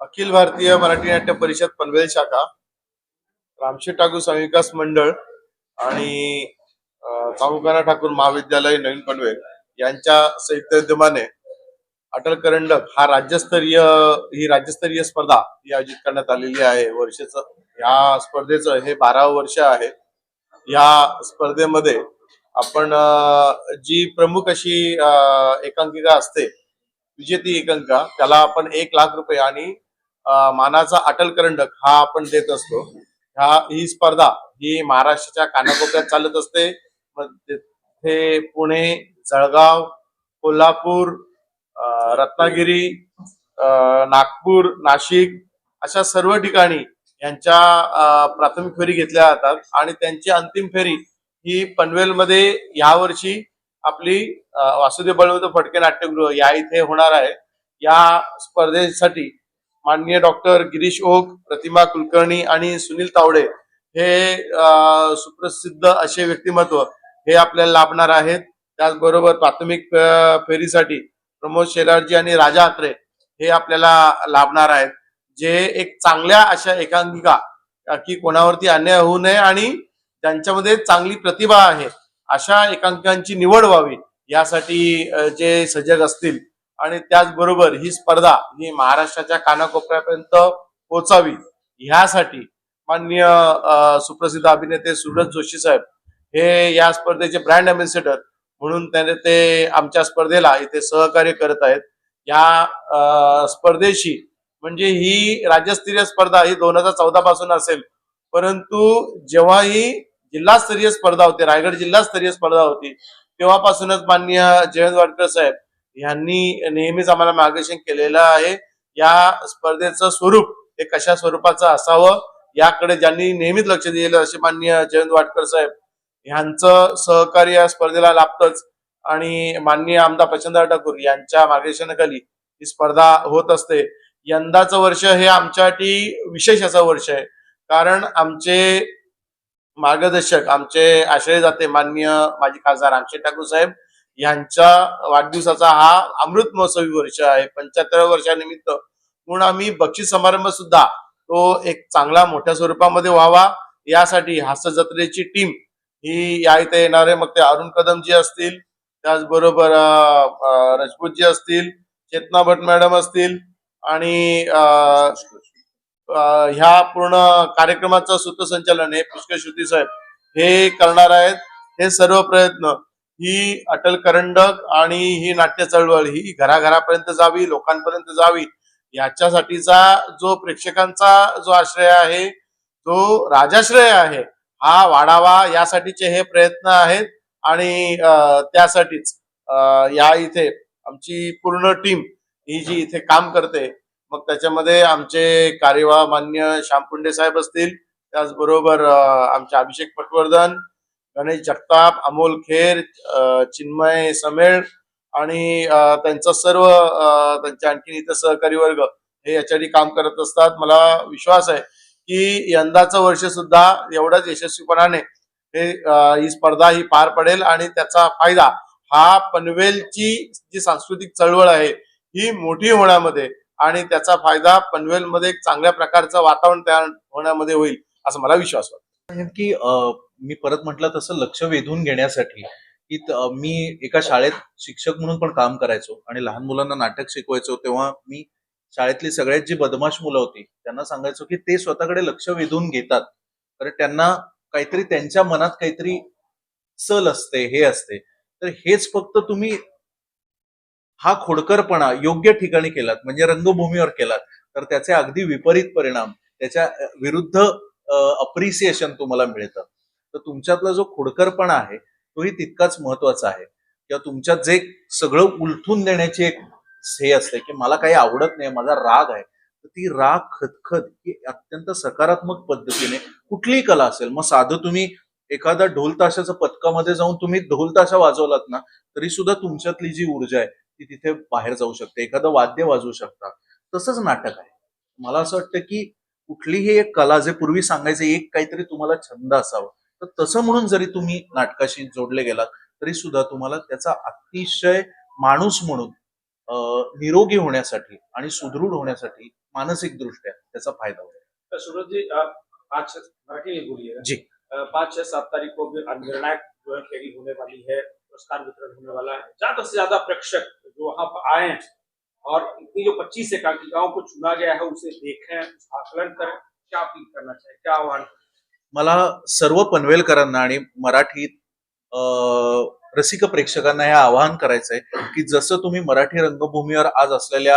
अखिल भारतीय मराठी नाट्य परिषद पनवेल शाखा रामशेठ ठाकूर संविकास मंडळ आणि अं, ठाकूर महाविद्यालय नवीन पनवेल यांच्या संयुक्त विद्यमाने अटल करंडक हा राज्यस्तरीय ही राज्यस्तरीय स्पर्धा ही आयोजित करण्यात आलेली आहे. वर्षाचं या स्पर्धेचं हे बारावं वर्ष आहे. या स्पर्धेमध्ये आपण जी प्रमुख अशी एकांकिका असते विजेती एकांका त्याला आपण एक लाख रुपये आणि मानाचा अटल करंडक हा आपण देत असतो. ह्या ही स्पर्धा ही महाराष्ट्राच्या कानाकोपऱ्यात चालत असते. मग तिथे पुणे जळगाव कोल्हापूर रत्नागिरी नागपूर नाशिक अशा सर्व ठिकाणी यांच्या प्राथमिक फेरी घेतल्या जातात आणि त्यांची अंतिम फेरी ही पनवेलमध्ये यावर्षी आपली वासुदेव बळवंत फडके नाट्यगृह या इथे होणार आहे. या स्पर्धेसाठी माननीय डॉक्टर गिरीश ओक प्रतिमा कुलकर्णी आणि सुनील तावडे हे सुप्रसिद्ध असे व्यक्तिमत्व हे आपल्याला लाभणार आहेत. त्याचबरोबर प्राथमिक फेरीसाठी प्रमोद शेलारजी आणि राजा अत्रे हे आपल्याला लाभणार आहेत. जे एक चांगल्या अशा एकांकिका की कोणावरती अन्याय होऊ नये आणि ज्यांच्यामध्ये चांगली प्रतिभा आहे अशा एकांकिकांची निवड व्हावी यासाठी जे सजग असतील आणि त्याचबरोबर ही स्पर्धा ही महाराष्ट्राच्या कानाकोपऱ्यापर्यंत पोहोचावी ह्यासाठी माननीय सुप्रसिद्ध अभिनेते सुरज जोशी साहेब हे या स्पर्धेचे ब्रँड अम्बॅसेडर म्हणून त्याने ते आमच्या स्पर्धेला इथे सहकार्य करत आहेत. या स्पर्धेशी म्हणजे ही राज्यस्तरीय स्पर्धा ही दोन हजार चौदा पासून असेल. परंतु जेव्हा ही जिल्हास्तरीय स्पर्धा होती रायगड जिल्हास्तरीय स्पर्धा होती तेव्हापासूनच माननीय जयंत वाडकर साहेब यांनी नेहमीच आम्हाला मार्गदर्शन केलेलं आहे. या स्पर्धेचं स्वरूप हे कशा स्वरूपाचं असावं याकडे ज्यांनी नेहमीच लक्ष दिलेलं असे मान्य जयंत वाटकर साहेब यांचं सहकार्य या स्पर्धेला लाभतंच. आणि माननीय आमदार प्रचंड ठाकूर यांच्या मार्गदर्शनाखाली ही स्पर्धा होत असते. यंदाचं वर्ष हे आमच्यासाठी विशेष असं वर्ष आहे. कारण आमचे मार्गदर्शक आमचे आश्रय जाते माननीय माजी खासदार रामशेठ ठाकूर साहेब यांच्या वाढदिवसाचा हा अमृत महोत्सवी वर्ष आहे. पंच्याहत्तर वर्षानिमित्त म्हणून आम्ही बक्षीस समारंभ सुद्धा तो एक चांगला मोठ्या स्वरूपामध्ये व्हावा. यासाठी हास्य जत्रेची टीम ही या इथे येणारे मग ते अरुण कदम जी असतील त्याचबरोबर रजपूतजी जी असतील चेतना भट मॅडम असतील आणि ह्या पूर्ण कार्यक्रमाचं सूत्रसंचालन हे पुष्कर श्रुती साहेब हे करणार आहेत. हे सर्व प्रयत्न ही अटल करंडक आणि ही नाट्य चळवळ ही घराघरापर्यंत जावी लोकांपर्यंत जावी याच्यासाठीचा जो प्रेक्षकांचा जो आश्रय आहे तो राजाश्रय आहे हा वाढावा यासाठीचे हे प्रयत्न आहेत. आणि त्यासाठीच या इथे आमची पूर्ण टीम ही जी इथे काम करते मग त्याच्यामध्ये आमचे कार्यवाह मान्य श्यामपुंडे साहेब असतील त्याचबरोबर आमचे अभिषेक पटवर्धन गणेश जगताप अमोल खेर अं, चिन्मय समेळ आणि त्यांचा त्यांचं सर्व त्यांचे आणखीन इतर सहकारी वर्ग हे याच्यासाठी काम करत असतात. मला विश्वास आहे की यंदाचं वर्ष सुद्धा एवढंच यशस्वीपणाने हे ही स्पर्धा ही पार पडेल आणि त्याचा फायदा हा पनवेलची जी सांस्कृतिक चळवळ आहे ही मोठी होण्यामध्ये आणि त्याचा फायदा पनवेलमध्ये एक चांगल्या प्रकारचं वातावरण तयार होण्यामध्ये होईल असं मला विश्वास वाटतो. की मी परत म्हटलं तसं लक्ष वेधून घेण्यासाठी की मी एका शाळेत शिक्षक म्हणून पण काम करायचो आणि लहान मुलांना नाटक शिकवायचो तेव्हा मी शाळेतली सगळ्यात जी बदमाश मुलं होती त्यांना सांगायचो की ते स्वतःकडे लक्ष वेधून घेतात. तर त्यांना काहीतरी त्यांच्या मनात काहीतरी सल असते हे असते. तर हेच फक्त तुम्ही हा खोडकरपणा योग्य ठिकाणी केलात म्हणजे रंगभूमीवर केलात तर त्याचे अगदी विपरीत परिणाम त्याच्या विरुद्ध अप्रिसिएशन तुम्हाला मिळतं. तर तुमच्यातला जो खोडकरपणा आहे तोही तितकाच महत्त्वाचा आहे. किंवा तुमच्यात जे सगळं उलथून देण्याची एक हे असते की मला काही आवडत नाही माझा राग आहे तर ती राग खतखत ही अत्यंत सकारात्मक पद्धतीने कुठलीही कला असेल मग साधं तुम्ही एखादा ढोल ताशाच्या पथकामध्ये जाऊन तुम्ही ढोल ताशा वाजवलात ना तरी सुद्धा तुमच्यातली जी ऊर्जा आहे ती तिथे बाहेर जाऊ शकते. एखादं वाद्य वाजवू शकता. तसंच नाटक आहे. मला असं वाटतं की कुठलीही एक कला जे पूर्वी सांगायचे एक काहीतरी तुम्हाला छंद असावा. तर तसं म्हणून जरी तुम्ही नाटकाशी जोडले गेलात तरी सुद्धा तुम्हाला त्याचा अतिशय माणूस म्हणून निरोगी होण्यासाठी आणि सुदृढ होण्यासाठी मानसिक दृष्ट्या त्याचा फायदा होईल सूरज जी पाँच जी. पाँच छह सात तारीख को निर्णायक जो है होने वाली है पुरस्कार वितरण होने वाला है ज्यादा से ज्यादा प्रेक्षक जो वहां पर आए और इतनी जो पच्चीस एकांकिकाओं को चुना गया है उसे देखें आकलन करें क्या अपील करना चाहिए क्या आह्वान मला सर्व पनवेलकरांना आणि मराठीत रसिक प्रेक्षकांना हे आवाहन करायचंय की जसं तुम्ही मराठी रंगभूमीवर आज असलेल्या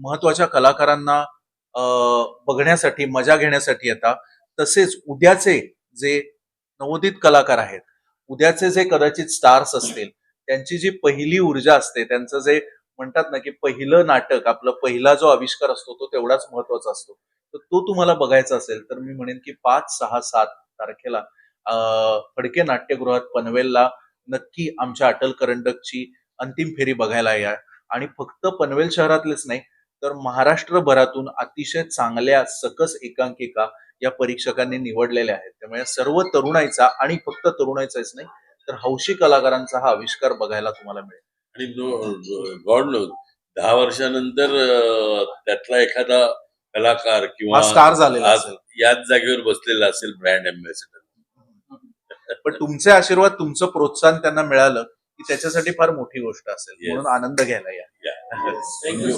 महत्त्वाच्या कलाकारांना बघण्यासाठी मजा घेण्यासाठी येता तसेच उद्याचे जे नवोदित कलाकार आहेत उद्याचे जे कदाचित स्टार्स असतील त्यांची जी पहिली ऊर्जा असते त्यांचं जे म्हणतात ना की पहिलं नाटक आपलं पहिला जो आविष्कार असतो तो तेवढाच महत्त्वाचा असतो. तर तो तुम्हाला बघायचा असेल तर मी म्हणेन की पाच सहा सात तारखेला फडके नाट्यगृहात पनवेलला नक्की आमच्या अटल करंडकची अंतिम फेरी बघायला या. आणि फक्त पनवेल शहरातलेच नाही तर महाराष्ट्रभरातून अतिशय चांगल्या सकस एकांकिका या परीक्षकांनी निवडलेल्या आहेत. त्यामुळे सर्व तरुणाईचा आणि फक्त तरुणाईचाच नाही तर हौशी कलाकारांचा हा आविष्कार बघायला तुम्हाला मिळेल. आणि गॉड नो दहा वर्षानंतर त्यातला एखादा कलाकार किंवा स्टार झालेला याच जागेवर बसलेला असेल ब्रँड अँबॅसेडर पण तुमचे आशीर्वाद तुमचं प्रोत्साहन त्यांना मिळालं की त्याच्यासाठी फार मोठी गोष्ट असेल. म्हणून आनंद घ्यायला या. Thank you